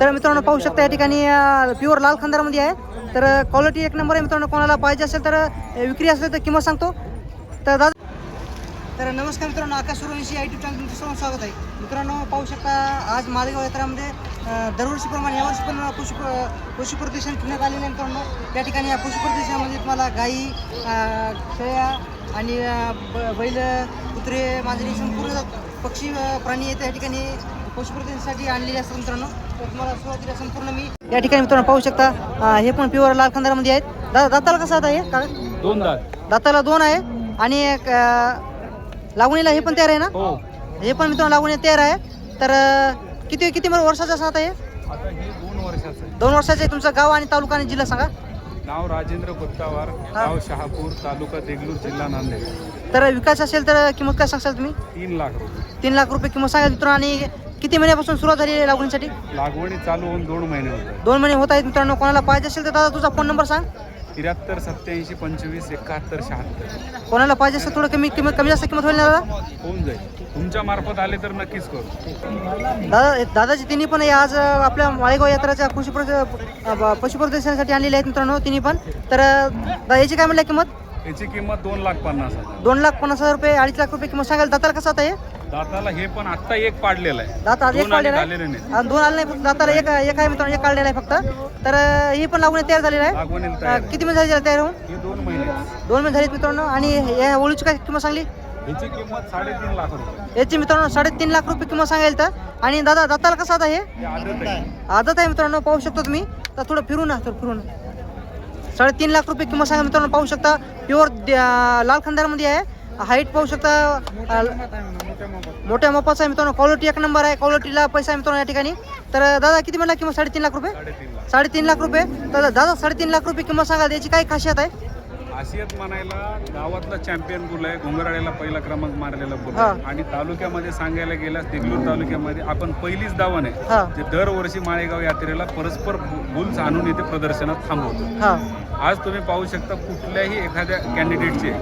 तर मित्रांनो पाहू शकता या ठिकाणी प्युअर लाल खांदारामध्ये आहे. तर क्वालिटी एक नंबर आहे मित्रांनो कोणाला पाहिजे असेल तर विक्री असेल तर किंमत सांगतो. तर दादा तर नमस्कार मित्रांनो Akash Survanshi I T channel तुमचं सर्वांचं स्वागत आहे. मित्रांनो पाहू शकता आज मालेगाव यात्रामध्ये दरवर्षीप्रमाणे यावर्षी पण पशु पशु प्रदर्शन ठेवण्यात आलेलं आहे मित्रांनो. त्या ठिकाणी या पशु प्रदर्शनामध्ये तुम्हाला गाई अ, शेळ्या आणि ब- बैल कुत्रे मांजरी संपूर्ण पक्षी प्राणी आहेत या ठिकाणी. पशु प्रदर्शनासाठी आणलेले असतात मित्रांनो. तर तुम्हाला सुरुवातीला संपूर्ण मी या ठिकाणी मित्रांनो पाहू शकता. अ, हे पण प्युअर लाल खंदारामध्ये आहेत. दा दाताला कसं आता हे? दोन दात. दाताला दोन आहे आणि एक, अ, लागवणीला हे पण तयार आहे ना? हो. हे पण मित्रांनो लागवणी तयार आहे. तर अ, किती किती मग वर्षाचं असं आता हे? आता हे दोन वर्षाचं आहे. दोन वर्षाचे आहे. तुमचं गाव आणि तालुका आणि जिल्हा सांगा. नाव राजेंद्र गुत्तावार गाव शहापूर तालुका देगलूर जिल्हा नांदेड. तर विकास असेल तर किंमत काय सांगशाल तुम्ही? तीन लाख रुपये. तीन लाख रुपये किंमत सांगा मित्रांनो. आणि किती महिन्यापासून सुरुवात झाली आहे लागवणीसाठी लागवडी चालू होऊन दोन महिने होत दोन महिने होत आहेत मित्रांनो कोणाला पाहिजे असेल तर दादा तुझा फोन नंबर सांग. त्र्याहत्तर सत्याऐंशी पंचवीस एकाहत्तर शहात्तर. कोणाला पाहिजे असेल थोडं कमी किंमत कमी जास्त किंमत होईल ना दादा? होऊन जाईल. तुमच्या मार्फत आले तर नक्कीच करू. दादा दादाची तिन्ही पण हे आज अ, आपल्या माळेगाव यात्राच्या कृषी प्रद पशु प्रदर्शनासाठी आणलेले आहेत मित्रांनो तिन्ही पण. तर अ, दादा याची काय म्हणलं किंमत? याची किंमत दोन लाख पन्नास हजार. दोन लाख पन्नास हजार रुपये अडीच लाख रुपये किंमत. सांगाल दाताला कसं आता हे? दाताला हे पण आत्ता एक पाडलेलं आहे. दात आज एक दोन काढलेला झालेले आहे आणि दोन आले नाही फक्त. दाताला एक एक आहे मित्रांनो एक काढलेला आहे फक्त. तर अ, ही पण लागून तयार झालेला आहे. लागवणीला तयार. किती महिने झाले तयार होऊन? हे दोन महिने दोन महिने झालेत मित्रांनो. आणि या ओळीची काय किंमत सांगली? ह्याची किंमत साडेतीन लाख रुपये. याची मित्रांनो साडेतीन लाख रुपये किंमत सांगायला तर. आणि दादा दाताला कसं आता हे? हे आदत आहे. आदत आहे मित्रांनो पाहू शकतो तुम्ही. तर थोडं फिरू ना थोडं फिरून साडेतीन लाख रुपये किंमत सांगा मित्रांनो पाहू शकता. प्युअर लाल खंदारमध्ये आहे. हाईट पाहू शकता मोठ्या मोपाचा आहे मित्रांनो. क्वालिटी एक नंबर आहे. क्वालिटीला पैसा आहे मित्रांनो या ठिकाणी. तर दादा किती म्हणला किंमत? साडेतीन लाख रुपये? साडेतीन लाख. रुपये. तर दादा साडेतीन लाख रुपये किंमत सांगा याची काय खासियत आहे? आशियात म्हणायला गावातला चॅम्पियन बुल आहे. घोंगराड्याला पहिला क्रमांक मारलेला बुल आणि तालुक्यामध्ये सांगायला गेल्यास देगलूर तालुक्यामध्ये आपण पहिलीच दावण आहे. जे दरवर्षी माळेगाव यात्रेला परस्पर बुल्स आणून इथे प्रदर्शनात थांबवतो. आज तुम्ही पाहू शकता कुठल्याही एखाद्या कॅन्डिडेटचे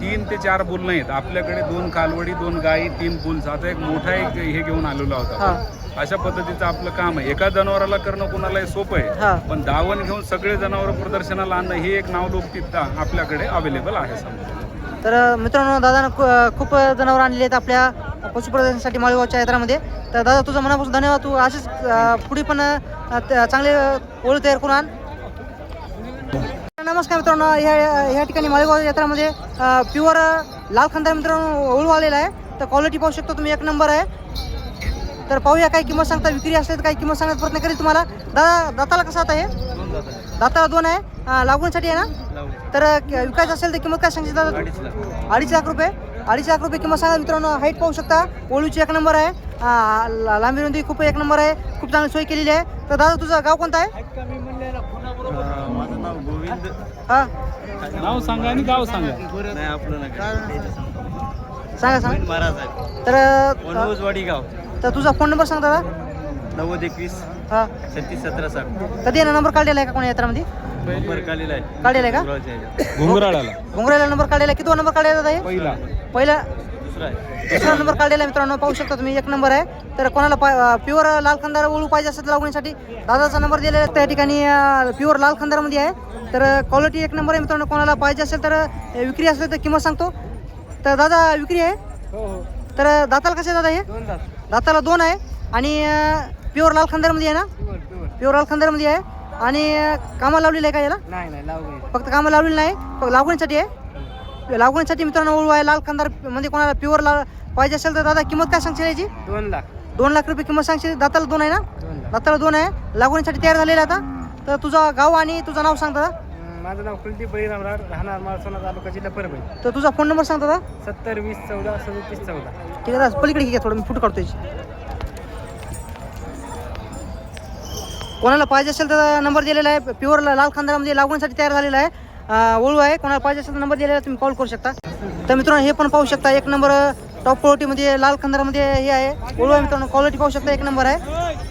तीन ते चार बुल नाहीत. आपल्याकडे दोन कालवडी दोन गायी तीन बुल्स. आता एक मोठा एक हे घेऊन आलेला होता. अशा पद्धतीचं आपलं काम आहे. एका जनावराला करणं कोणालाही सोपं आहे. पण दावण घेऊन सगळे जनावर प्रदर्शनाला आणणं हे एक नाव लोकतिकता आपल्याकडे अवेलेबल आहे समजा. तर मित्रांनो दादानं खू- खूप जनावर आणलेली आहेत आपल्या पशुप्रदर्शनासाठी माळेगावच्या यात्रामध्ये तर दादा तुझं मनापासून धन्यवाद. तू असेच पुढे पण चांगले ओळख तयार करून आण. नमस्कार मित्रांनो ह्या ह्या ठिकाणी माळेगाव यात्रामध्ये प्युअर लाल खंदार मित्रांनो ओळू आलेला आहे. तर क्वालिटी पाहू शकतो तुम्ही एक नंबर आहे. तर पाहूया काय किंमत सांगता विक्री असते तर काय किंमत सांगण्याचा प्रयत्न करेल तुम्हाला. दादा दाताला कसं आता हे दाताला दोन आहे. लागवणीसाठी आहे ना? तर विकायचं असेल तर किंमत काय सांगशील दादा तू? अडीच लाख. रुपये. अडीच लाख रुपये किंमत सांगा मित्रांनो हाईट पाहू शकता. ओळूची एक नंबर आहे. लांबी रुंदी खूप एक नंबर आहे. खूप चांगली सोय केलेली आहे. तर दादा तुझं गाव कोणतं आहे? माझं नाव गोविंद. हा. नाव सांगा आणि गाव सांगा. नाही आपलं नका सांगा सांगा. महाराज आहे. तर अ, गाव. तर तुझा फोन नंबर सांग दादा नव्वद एकवीस हा. छत्तीस सतरा साठ. कधी ना नंबर काढलेला आहे का कोणी यात्रामध्ये? नंबर काढलेला आहे. काढलेला आहे का. घुंगराळाला. घुंगराला नंबर काढलेला आहे किती नंबर काढलेला दादा हे पहिला. पहिला. दुसरा आहे. दुसरा नंबर काढलेला मित्रांनो पाहू शकता तुम्ही एक नंबर आहे. तर कोणाला प्युअर लाल खंदार ओळू पाहिजे असेल तर लागवणीसाठी दादाचा नंबर दिलेला आहे त्या ठिकाणी प्युअर लाल खंदारमध्ये आहे. तर क्वालिटी एक नंबर आहे मित्रांनो कोणाला पाहिजे असेल तर विक्री असेल तर किंमत सांगतो. तर दादा विक्री आहे? तर अ, दाताला कसे दादा हे? दाताला दोन आहे. आणि प्युअर लाल खंदारमध्ये आहे ना? प्युअर लाल खंदारमध्ये आहे. आणि अ, कामाला लावलेलं आहे का याला? नाही नाही लावून फक्त कामाला लावलेलं नाही लागवणीसाठी आहे? लागवणीसाठी मित्रांनो ओळू आहे. लाल खंदार म्हणजे कोणाला प्युअर लाल पाहिजे असेल तर दादा किंमत काय सांगशील याची? दोन लाख. दोन लाख रुपये किंमत सांगशील. दाताला दोन आहे ना? दाताला दोन आहे. लागवणीसाठी तयार झालेलं आहे आता. तर तुझं गाव आणि तुझं नाव सांग दादा. माझं नाव कुलदीप बळीरामराव राहणार माळसोना तालुका जिल्हा परभणी. तर तुझा फोन नंबर सांग दादा. सत्तर वीस चौदा सदतीस चौदा. ठीक आहे दादा पलीकडे घे थोडं मी फुट काढतो याची. कोणाला पाहिजे असेल तर नंबर दिलेला आहे. प्युअर लाल खांदारामध्ये लागवणीसाठी तयार झालेला आहे. ओळू आहे. कोणाला पाहिजे असेल नंबर दिलेला तुम्ही कॉल करू शकता. तर मित्रांनो हे पण पाहू शकता. एक नंबर टॉप क्वालिटीमध्ये लाल खंदारामध्ये हे आहे. ओळू आहे मित्रांनो क्वालिटी पाहू शकता. एक नंबर आहे.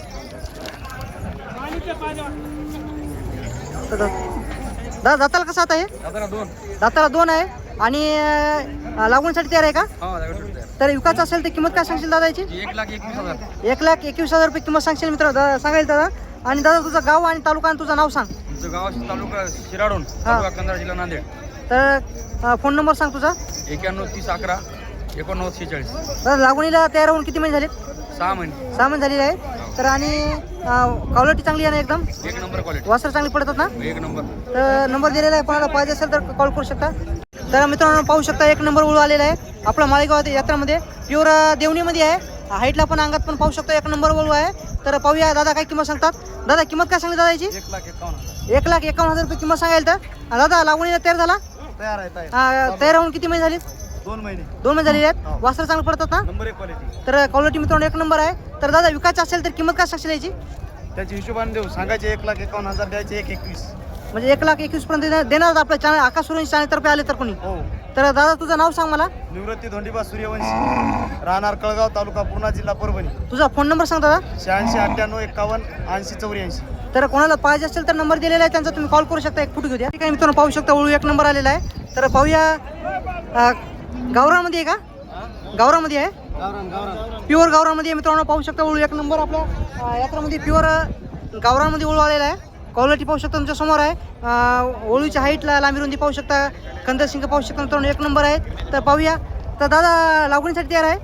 दादा दाताला कसं आता हे? दोन. दाताला दोन आहे. आणि लागवणीसाठी तयार आहे का? तर विकायचं असेल तर किंमत काय सांगशील दादा याची एक लाख एकवीस हजार एक लाख एकवीस हजार रुपये किंमत सांगशील मित्र दा- सांगायला दादा. आणि दादा तुझं गाव आणि तालुका आणि तुझं नाव सांग. गाव तालुका शिराडून. तालुका कंधार जिल्हा नांदेड. तर फोन नंबर सांग तुझा. एक्याण्णव तीस अकरा एकोणनव्वद शेहेचाळीस. दादा लागवणीला तयार होऊन किती महिने झालेत सहा महिने. सहा महिने झालेले आहे. तर आणि क्वालिटी चांगली आहे ना एकदम? एक नंबर क्वालिटी वासर चांगली पडतात ना? एक नंबर. तर नंबर दिलेला आहे कोणाला पाहिजे असेल तर कॉल करू शकता. तर मित्रांनो पाहू शकता एक नंबर उळू आलेला आहे. आपला माळेगाव यात्रामध्ये प्युअर देवणीमध्ये आहे. हाईटला पण अंगात पण पाहू शकतो एक नंबर वळू आहे. तर पाहूया दादा काय किंमत सांगतात. दादा किंमत काय सांगली दादा याची एक लाख एकावन्न हजार रुपये किंमत सांगायला तर. दादा लागवणीला तयार झाला? तयार आहे तयार होऊन किती महिने झाली? दोन महिने. दोन महिने झालेले आहेत. वासर चांगलं पडतात ना? नंबर एक क्वालिटी तर क्वालिटी मित्रांनो एक नंबर आहे. तर दादा विकायचं असेल तर किंमत काय सांगशील याची? त्याच्या हिशोबाने देऊ. सांगायचे एक लाख एकावन्न हजार द्यायचे एक एकवीस. म्हणजे एक लाख एकवीस पर्यंत देणार- आपल्या चॅनल आकाश सुरेश चॅनलतर्फे आले तर कोणी? हो. तर दादा तुझं नाव सांग मला. निवृत्ती धोंडीबा सूर्यवंशी. राहणार कळगाव तालुका पूर्णा जिल्हा परभणी. तुझा फोन नंबर सांग दादा. शहाऐंशी अठ्ठ्याण्णव एकावन्न ऐंशी चौऱ्याऐंशी. तर कोणाला पाहिजे असेल तर नंबर दिलेला आहे त्यांचा तुम्ही कॉल करू शकता. एक फुट घेऊ द्या ठिकाणी मित्रांनो पाहू शकता ओळू एक नंबर आलेला आहे. तर पाहूया गावरामध्ये आहे का? गावरामध्ये आहे? प्युअर गावरामध्ये आहे मित्रांनो पाहू शकता ओळू एक नंबर आपल्या यात्रामध्ये प्युअर गावरामध्ये ओळू आलेला आहे. क्वालिटी पाहू शकता तुमच्यासमोर आहे. ओळूच्या हाईटला लांबी रुंदी पाहू शकता. कंद सिंग पाहू शकता मित्रांनो एक नंबर आहे तर पाहूया. तर दादा लागवणीसाठी तयार आहे?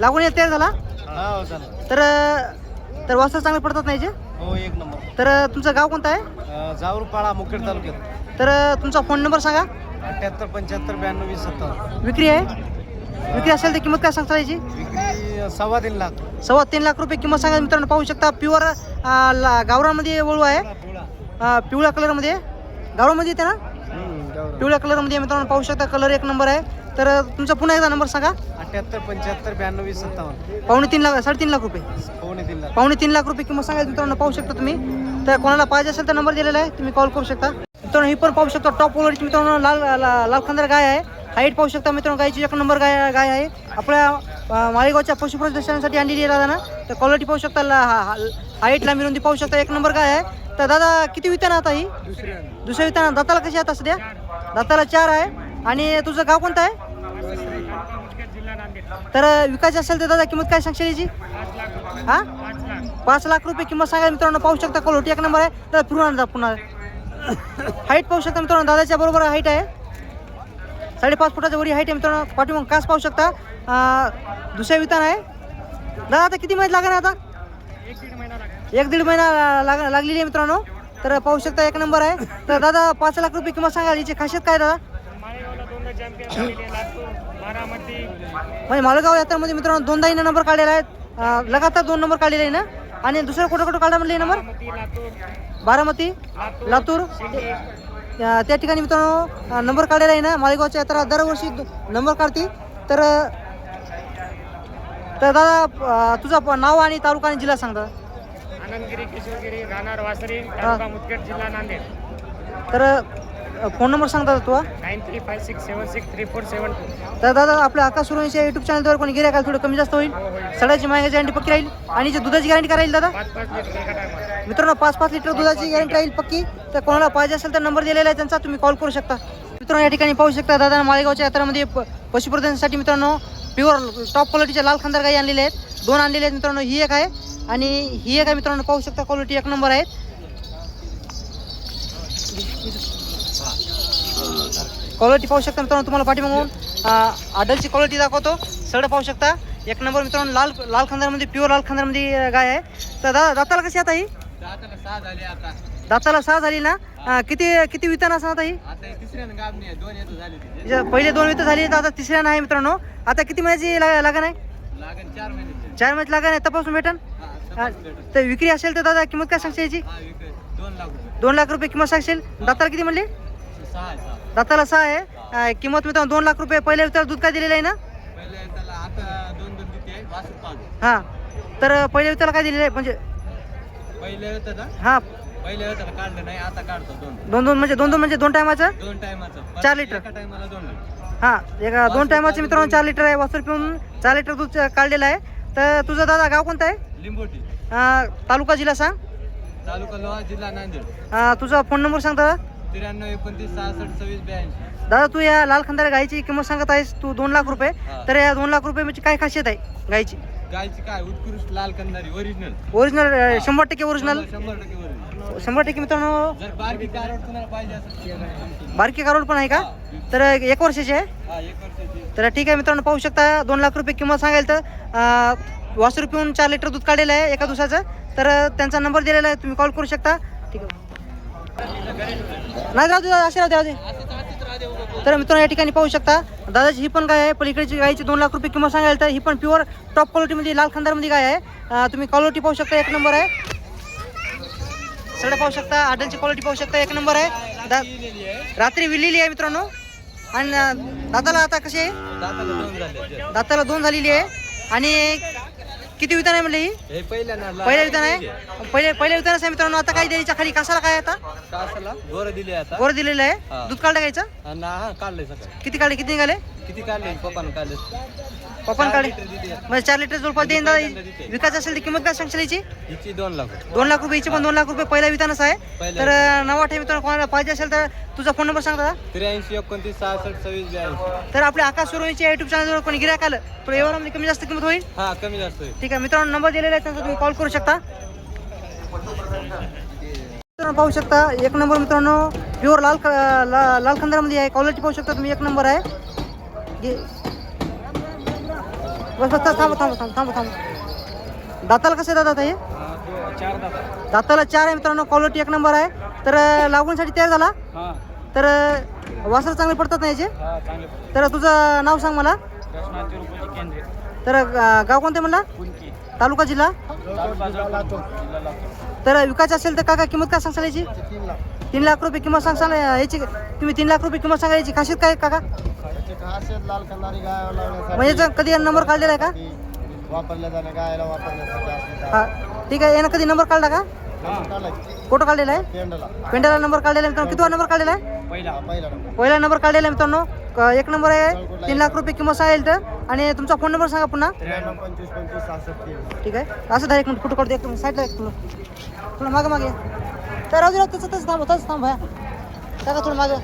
लागवणी तयार झाला? हो तर तर वाजता चांगले पडतात नाही जे? हो एक नंबर. तर तुमचं गाव कोणतं आहे? जावरूपाळा मुखेड तालुक्यात. तर तुमचा फोन नंबर सांगा. अठ्याहत्तर पंच्याहत्तर ब्याण्णव वीस सत्तावन्न. विक्री आहे? विक्री असेल तर किंमत काय सांगता याची? विक्री सव्वा तीन लाख. सव्वा तीन लाख रुपये किंमत सांगा मित्रांनो पाहू शकता प्युअर गावरामध्ये वळू आहे. अं, पिवळ्या कलरमध्ये? गावरामध्ये येते ना? पिवळ्या कलरमध्ये मित्रांनो पाहू शकता कलर एक नंबर आहे. तर तुमचा पुन्हा एकदा नंबर सांगा. अठ्याहत्तर पंच्याहत्तर ब्याण्णव वीस सत्तावन्न. पावणे तीन लाख साडेतीन लाख रुपये. पावणे तीन लाख. पावणे तीन लाख रुपये किंमत सांगायची मित्रांनो पाहू शकता तुम्ही. तर कोणाला पाहिजे असेल तर नंबर दिलेला आहे तुम्ही कॉल करू शकता. मित्रांनो ही पण पाहू शकता टॉप क्वालिटी मित्रांनो लाल ला- लाल खंदर गाय आहे. हाईट पाहू शकता मित्रांनो गायची एक नंबर गाय गाय आहे. आपल्या माळेगावच्या पशुप्रदर्शनासाठी आणलेली आहे दादा तर क्वालिटी पाहू शकता ला- हा- हाईट लांबी रुंदी पाहू शकता एक नंबर गाय आहे. तर दादा किती विताना आता ही? दुसऱ्या विताना दाताला कशी आता सध्या? दाताला चार आहे. आणि तुझं गाव कोणतं आहे? तर विकायची असेल तर दादा किंमत काय सांगशील याची? हा? पाच लाख रुपये किंमत सांगायला मित्रांनो पाहू शकता क्वालिटी एक नंबर आहे. तर फिरून आणजा पुन्हा हाईट पाहू शकता मित्रांनो दादाच्या बरोबर हाईट आहे. साडेपाच फुटाच्या वरी हाईट आहे मित्रांनो. पाठीमाग कास पाहू शकता. दुसऱ्या वितान आहे दादा आता किती महिन्यात लागणार आता? एक दीड महिना लाग लागलेली आहे मित्रांनो. तर पाहू शकता एक नंबर आहे. तर दादा पाच लाख रुपये किंमत सांगा याची खासियत काय दादा? म्हणजे मालेगाव यात्रामध्ये मित्रांनो दोनदा हिनं नंबर काढलेला आहे. लगातार दोन नंबर काढलेले आहे ना आणि दुसरं कुठं कुठं काढला म्हणले नंबर बारामती लातूर. त्या ठिकाणी मित्रांनो नंबर काढलेला आहे ना मालेगावच्या यात्रा दरवर्षी नंबर काढते. तर तर दादा तुझं नाव आणि तालुका आणि जिल्हा सांगता. आनंदगिरी किशोरगिरी राहणार वासरी तालुका मुदखेड जिल्हा नांदेड. तर फोन नंबर सांगता तू हा? Nine three five six seven six three four seven तर दादा आपल्या आकाश सुरवंशी युट्यूब चॅनलवर कोणी आलं थोडं कमी जास्त होईल. सडाची माहिती गॅरंटी पक्की राहील आणि जे दुधाची गॅरंटी करायला दादा? मित्रांनो पाच पाच लिटर दुधाची गॅरंटी राहील पक्की. तर कोणाला पाहिजे असेल तर नंबर दिलेला आहे त्यांचा तुम्ही कॉल करू शकता. मित्रांनो या ठिकाणी पाहू शकता दादा माळेगावच्या यात्रामध्ये पशुप्रदर्शनासाठी मित्रांनो प्युअर टॉप क्वालिटीच्या लाल खंदार गाई आणलेल्या आहेत. दोन आणलेले आहेत मित्रांनो ही एक आहे. आणि ही एक आहे मित्रांनो पाहू शकता क्वालिटी एक नंबर आहेत. क्वालिटी पाहू शकता मित्रांनो तुम्हाला पाठीमागून. आडलची क्वालिटी दाखवतो. सगळं पाहू शकता. एक नंबर मित्रांनो लाल लाल खंदारमध्ये प्युअर लाल खंदारमध्ये अं, गाय आहे. तर दादा दाताला कशी आता ही दाताला सहा झाली ना? किती किती वितान असणार आता ही पहिले दोन वित झाली तर आता तिसऱ्या नाही मित्रांनो. आता किती महिन्याची लाग लागण आहे? चार महिने चार महिन्याची लागण आहे. तपासून भेटन? हा तर विक्री असेल तर दादा किंमत काय सांगशील याची? हा दोन लाख रुपये. किंमत सांगशील? दाताला किती म्हणले? दाताला सहा आहे? अं, किंमत मित्रांनो दोन लाख रुपये. पहिल्या विताला दूध काय दिलेलं आहे ना? पहिले हां. तर पहिल्या विताला काय दिलेलं आहे? म्हणजे पहिले होतं ना? हां. पहिले होतं ना काढलं नाही आता काढतो दोन. दोन दोन म्हणजे दोन दोन म्हणजे दोन टायमाचं? दोन टायमाचं. चार लिटर. एका टायमाला दोन हां एका दोन टायमाचे मित्रांनो चार लिटर आहे वासर पिऊन चार लिटर दूध काढलेलं आहे. तर तुझं दादा गाव कोणतं आहे? लिंबोटी. अं, तालुका जिल्हा सांग. तालुका लोहा जिल्हा नांदेड. अं, तुझा फोन नंबर सांग दादा. त्र्याण्णव एकोणतीस सहासष्ट सव्वीस ब्याऐंशी. दादा तू या लाल खंदार गायची किंमत सांगत आहेस तू दोन लाख रुपये. हा. तर या दोन लाख रुपये म्हणजे काय खासियत आहे गायची? गायची काय? उत्कृष्ट लाल कंदारी ओरिजिनल ओरिजिनल शंभर टक्के ओरिजिनल शंभर टक्के ओरिजिनल शंभर टक्के मित्रांनो जर बारकी कारवड तुम्हाला पाहिजे असेल बारकी कारोड पण आहे का? तर एक वर्षाची आहे? हा एक वर्षाची तर ठीक आहे मित्रांनो पाहू शकता दोन लाख रुपये किंमत सांगाल तर वासरू पिऊन चार लिटर दूध काढलेलं आहे एका दिवसाचं. तर त्यांचा नंबर दिलेला आहे तुम्ही कॉल करू शकता. ठीक आहे. नाही राहू दे असे राहू दे राहू दे. तर मित्रांनो या ठिकाणी पाहू शकता दादाची ही पण गाय आहे. पलीकडची गायची दोन लाख रुपये किंमत सांगायला तर ही पण प्युअर टॉप क्वालिटीमध्ये लाल खांदारमध्ये गाय आहे. तुम्ही क्वालिटी पाहू शकता एक नंबर आहे. सगळं पाहू शकता आडलची क्वालिटी पाहू शकता एक नंबर आहे. दा रात्री विलेली आहे मित्रांनो. आणि दाताला दादाला आता कशी आहे? दाताला दोन झालेली आहे. आणि किती विधान आहे म्हणले ही? हे पहिल्यांदा पहिल्या विधान आहे? पहिले पहिल्या विधानच आहे मित्रांनो आता काय द्यायच्या खाली कसाला काय आता? कासाला गोर दिले आता. वर दिलेलं आहे. दूध काढलं घ्यायचं हा काढलंय सकाळी किती काढले? किती निघाले? किती काढले? पप्पानं काढले लिटर दिली. म्हणजे चार लिटर जवळपास देईन दादा. विकायचं असेल तर किंमत काय सांगशील याची? हिची दोन लाख. दोन लाख रुपये हिची पण दोन लाख रुपये. पहिल्या विधानच आहे. तर नवा ठेवी कोणाला पाहिजे असेल तर तुझा फोन नंबर सांग दादा. त्र्याऐंशी एकोणतीस सहासष्ट सव्वीस ब्याऐंशी. तर आपल्या आकाश सुरवणीच्या युट्यूब चॅनलवर कोणी गिरायक आलं तर व्यवहारामध्ये कमी जास्त किंमत होईल? हा कमी जास्त होईल. ठीक आहे मित्रांनो नंबर दिलेला आहे त्यांचा तुम्ही कॉल करू शकता. मित्रांनो पाहू शकता एक नंबर मित्रांनो प्युअर लाल लाल खंदरामध्ये आहे. क्वालिटी पाहू शकता तुम्ही एक नंबर आहे. बस बस थांबा थांबा थांबा थांबा थांबा. दाताला कसं आहे दादा हे दाताला चार आहे मित्रांनो क्वालिटी एक नंबर आहे. तर लागवणीसाठी तयार झाला? तर वासर चांगले पडतात ना याचे? तर तुझं नाव सांग मला. तर गाव कोणते म्हणला? तालुका जिल्हा? तर विकायचं असेल तर काका किंमत काय सांगसाल याची? तीन लाख. रुपये किंमत सांगसाल याची? तुम्ही तीन लाख रुपये किंमत सांगा याची? खासियत काय काका? लाल कंदारी गाय म्हणजे याचा कधी नंबर काढलेला आहे का? वापरल्या जाण्या गायला वापरण्यासाठी हा. ठीक आहे यानं कधी नंबर काढला का? फोटो काढलेला आहे? पेंडला. पेंडाला नंबर काढलेला आहे मित्रांनो. किती नंबर काढलेला आहे? पहिला. पहिला नंबर. पहिला नंबर काढलेला आहे मित्रांनो. क- एक नंबर आहे. तीन लाख रुपये किंमत सांगेल तर. आणि तुमचा फोन नंबर सांगा पुन्हा. त्र्याण्णव पंचवीस पंचवीस सहासष्ट तीन ठीक आहे. असं दहा एक मिनिट फोटो काढतो? एक मिनिट साईडला एक मिनिट थोडं मागं मागे. तर राजू राव तसं तसं थांब तसं थांब. भाया टाका थोडं मागं.